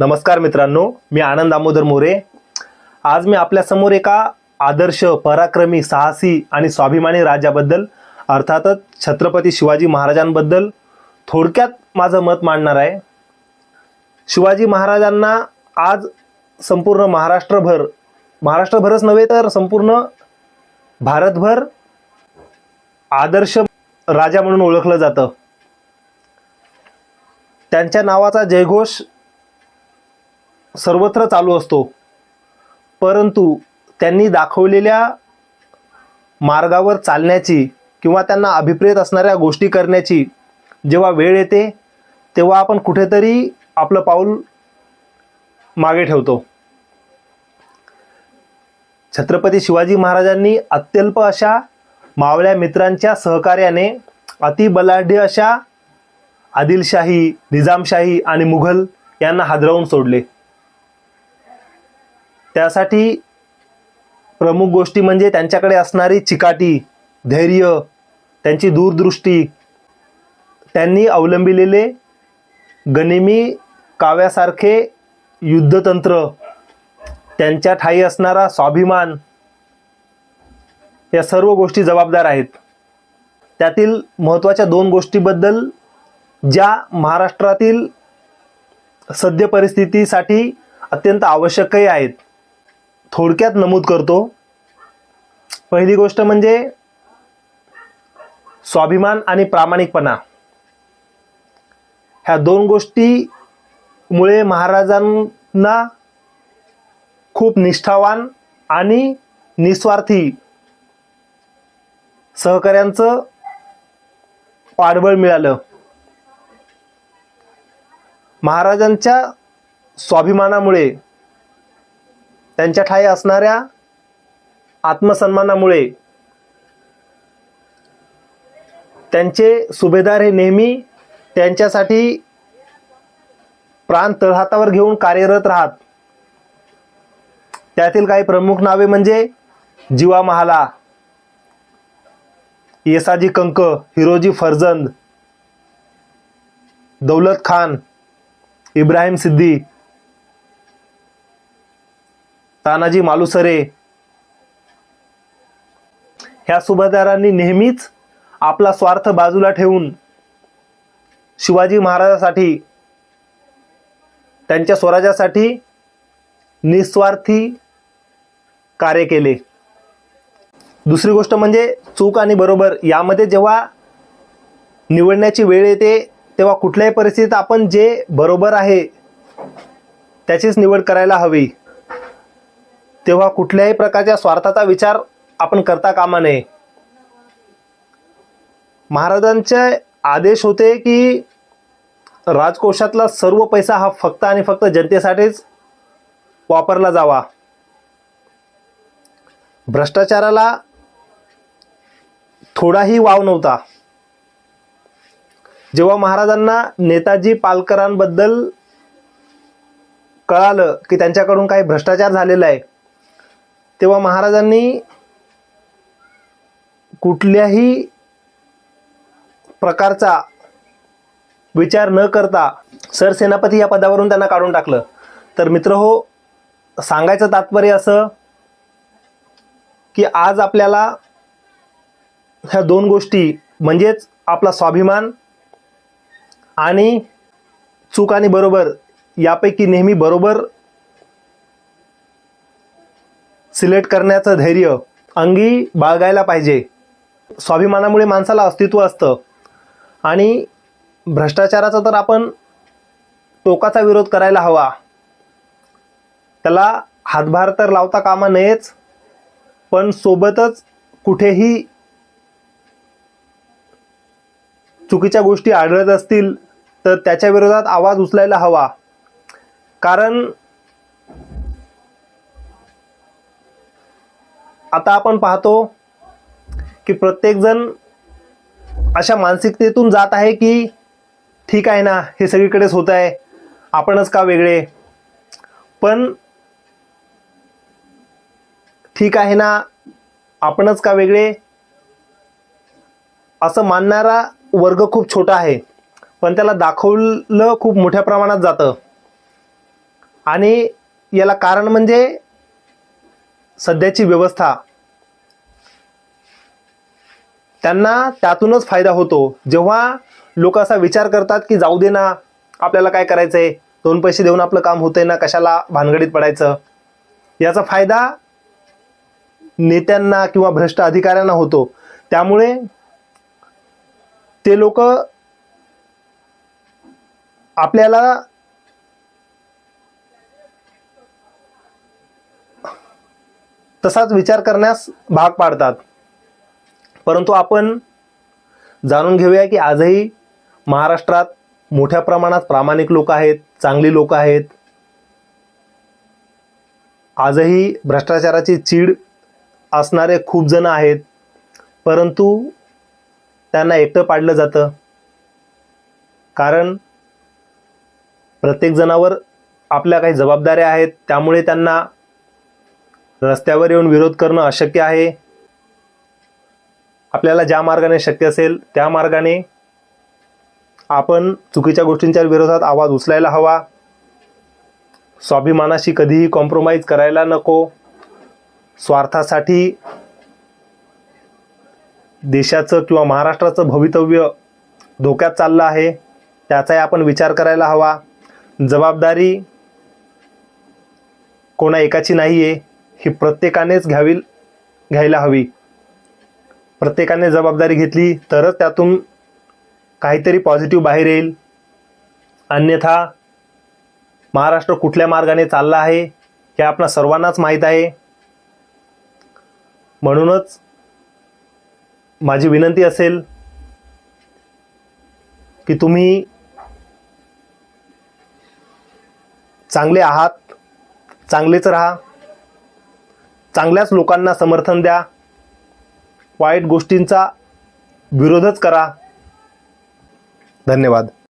नमस्कार मित्रांनो मी आनंद दामोदर मोरे. आज मी आपल्यासमोर एका आदर्श पराक्रमी साहसी आणि स्वाभिमानी राजाबद्दल अर्थातच छत्रपती शिवाजी महाराजांबद्दल थोडक्यात माझं मत मांडणार आहे. शिवाजी महाराजांना आज संपूर्ण महाराष्ट्रभर महाराष्ट्रभरच नव्हे तर संपूर्ण भारतभर आदर्श राजा म्हणून ओळखलं जातं. त्यांच्या नावाचा जयघोष सर्वत्र चालू असतो. परंतु त्यांनी दाखवलेल्या मार्गावर चालण्याची किंवा त्यांना अभिप्रेत असणाऱ्या गोष्टी करण्याची जेव्हा वेळ येते तेव्हा आपण कुठेतरी आपलं पाऊल मागे ठेवतो. छत्रपती शिवाजी महाराजांनी अत्यल्प अशा मावळ्या मित्रांच्या सहकार्याने अतिबलाढ्य अशा आदिलशाही निजामशाही आणि मुघल यांना हादरवून सोडले. त्यासाठी प्रमुख गोष्टी म्हणजे त्यांच्याकडे असणारी चिकाटी धैर्य त्यांची दूरदृष्टी त्यांनी अवलंबिलेले गनिमी काव्यासारखे युद्धतंत्र त्यांच्या ठाई असणारा स्वाभिमान या सर्व गोष्टी जबाबदार आहेत. त्यातील महत्त्वाच्या दोन गोष्टीबद्दल ज्या महाराष्ट्रातील सद्य परिस्थितीसाठी अत्यंत आवश्यकही आहेत. थोडक्यात नमूद करतो. पहिली गोष्ट म्हणजे स्वाभिमान आणि प्रामाणिकपणा. ह्या दोन गोष्टीमुळे महाराजांना खूप निष्ठावान आणि निस्वार्थी सहकाऱ्यांचं पाठबळ मिळालं. महाराजांच्या स्वाभिमानामुळे त्यांच्या ठाई असणाऱ्या आत्मसन्मानामुळे त्यांचे सुभेदार हे नेहमी त्यांच्यासाठी प्राण तळहातावर घेऊन कार्यरत राहत. त्यातील काही प्रमुख नावे म्हणजे जीवा महाला येसाजी कंक हिरोजी फरजंद दौलत खान इब्राहिम सिद्दी तानाजी मालुसरे. ह्या सुभेदारांनी नेहमीच आपला स्वार्थ बाजूला ठेवून शिवाजी महाराजासाठी त्यांच्या स्वराज्यासाठी निस्वार्थी कार्य केले. दुसरी गोष्ट म्हणजे चूक आणि बरोबर यामध्ये जेव्हा निवडण्याची वेळ येते तेव्हा कुठल्याही परिस्थितीत आपण जे बरोबर आहे त्याचीच निवड करायला हवी. तेव्हा कुठल्याही प्रकारच्या स्वार्थाचा विचार आपण करता कामा नये. महाराजांचे आदेश होते की राजकोषातला सर्व पैसा हा फक्त आणि फक्त जनतेसाठीच वापरला जावा. भ्रष्टाचाराला थोडाही वाव नव्हता. जेव्हा महाराजांना नेताजी पालकरांबद्दल कळालं की त्यांच्याकडून काही भ्रष्टाचार झालेला आहे तेव्हा महाराजांनी कुठल्याही प्रकारचा विचार न करता सरसेनापती या पदावरून त्यांना काढून टाकलं. तर मित्र हो सांगायचं तात्पर्य असं की आज आपल्याला ह्या दोन गोष्टी म्हणजेच आपला स्वाभिमान आणि चूक आणि बरोबर यापैकी नेहमी बरोबर सिलेक्ट करण्याचं धैर्य अंगी बाळगायला पाहिजे. स्वाभिमानामुळे माणसाला अस्तित्व असतं. आणि भ्रष्टाचाराचा तर आपण टोकाचा विरोध करायला हवा. त्याला हातभार तर लावता कामा नयेच पण सोबतच कुठेही चुकीच्या गोष्टी आढळत असतील तर त्याच्या विरोधात आवाज उचलायला हवा. कारण आता आपण पाहतो की प्रत्येकजण अशा मानसिकतेतून जात आहे की ठीक आहे ना हे सगळीकडेच होत आहे आपणच का वेगळे? पण ठीक आहे ना आपणच का वेगळे? असं मानणारा वर्ग खूप छोटा आहे पण त्याला दाखवलं खूप मोठ्या प्रमाणात जातं. आणि याला कारण म्हणजे सध्याची व्यवस्था. त्यांना त्यातूनच फायदा होतो. जेव्हा लोक असा विचार करतात की जाऊ दे ना आपल्याला काय करायचंय? दोन पैसे देऊन आपलं काम होतंय ना कशाला भानगडीत पडायचं? याचा फायदा नेत्यांना किंवा भ्रष्ट अधिकाऱ्यांना होतो. त्यामुळे ते लोक आपल्याला तसाच विचार करण्यास भाग पाडतात. परंतु आपण जाणून घेऊया की आजही महाराष्ट्रात मोठ्या प्रमाणात प्रामाणिक लोक आहेत चांगली लोक आहेत. आजही भ्रष्टाचाराची चीड असणारे खूप जण आहेत. परंतु त्यांना एकटं पाडलं जातं. कारण प्रत्येक जणावर आपल्या काही जबाबदाऱ्या आहेत त्यामुळे त्यांना रस्त्यावर येऊन विरोध करणं अशक्य आहे. आपल्याला ज्या मार्गाने शक्य असेल त्या मार्गाने आपण चुकीच्या गोष्टींच्या विरोधात आवाज उचलायला हवा. स्वाभिमानाशी कधीही कॉम्प्रोमाइज करायला नको. स्वार्थासाठी देशाचं किंवा महाराष्ट्राचं भवितव्य धोक्यात चाललं आहे त्याचाही आपण विचार करायला हवा. जबाबदारी कोणा एकाची नाही आहे ही प्रत्येकानेच घ्यावी घ्यायला हवी. प्रत्येकाने जबाबदारी घेतली तरच त्यातून काहीतरी पॉझिटिव्ह बाहेर येईल. अन्यथा महाराष्ट्र कुठल्या मार्गाने चालला आहे हे आपणा सर्वांनाच माहीत आहे. म्हणूनच माझी विनंती असेल की तुम्ही चांगले आहात चांगलेच राहा. चांगल्याच लोकांना समर्थन द्या. वाईट गोष्टींचा विरोधच करा. धन्यवाद.